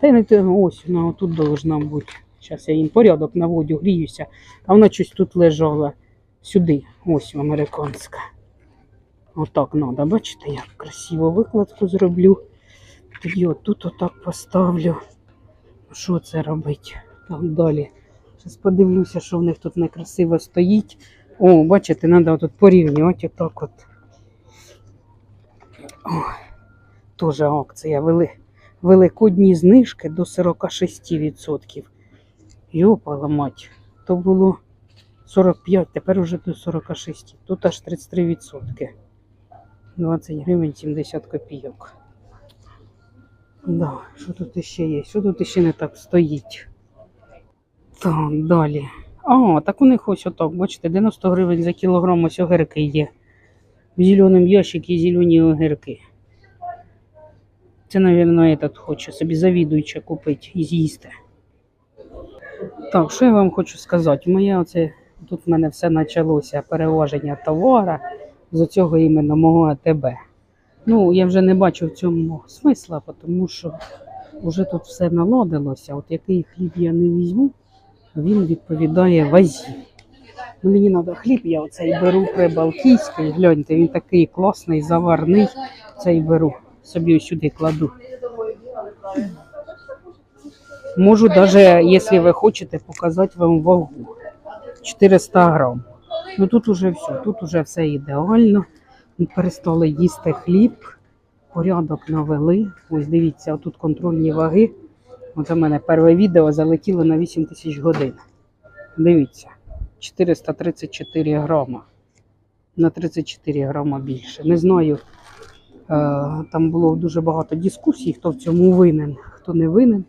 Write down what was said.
Та й не те, ось вона тут должна бути. Зараз я їм порядок наводю, гріюся. А вона щось тут лежала. Сюди. Ось американська. Отак треба, бачите, як красиво викладку зроблю. Тоді отут отак поставлю. Що це робить? Так далі. Зараз подивлюся, що в них тут некрасиво стоїть. О, бачите, треба тут порівнювати отак от. О, Теж акція. Вели, великодні знижки до 46%. Йопала мать. То було 45, тепер уже до 46. Тут аж 33%. 20 гривень 70 копійок. Да, що тут іще є? Що тут іще не так стоїть? Так, далі. А, так у них ось отак, бачите, 90 гривень за кілограм ось огірки є. В зеленому ящикі зелені огірки. Це, мабуть, этот хоче собі завідуючи купити і з'їсти. Так, що я вам хочу сказати? Моє оце, тут в мене все почалося перевоження товара з цього іменно мого АТБ. Ну, я вже не бачу в цьому смисла, тому що вже тут все наладилося. От який хліб я не візьму, він відповідає вазі. Ну, мені треба хліб, я оцей беру прибалтійський. Гляньте, він такий класний, заварний. Цей беру, собі сюди кладу. Можу навіть, якщо ви хочете, показати вам вагу. 400 грам. Ну тут уже все, тут уже все ідеально. Ми перестали їсти хліб, порядок навели. Ось дивіться, тут контрольні ваги. Оце в мене перше відео залетіло на 8 тисяч годин. Дивіться, 434 грама. На 34 грама більше. Не знаю, там було дуже багато дискусій, хто в цьому винен, хто не винен.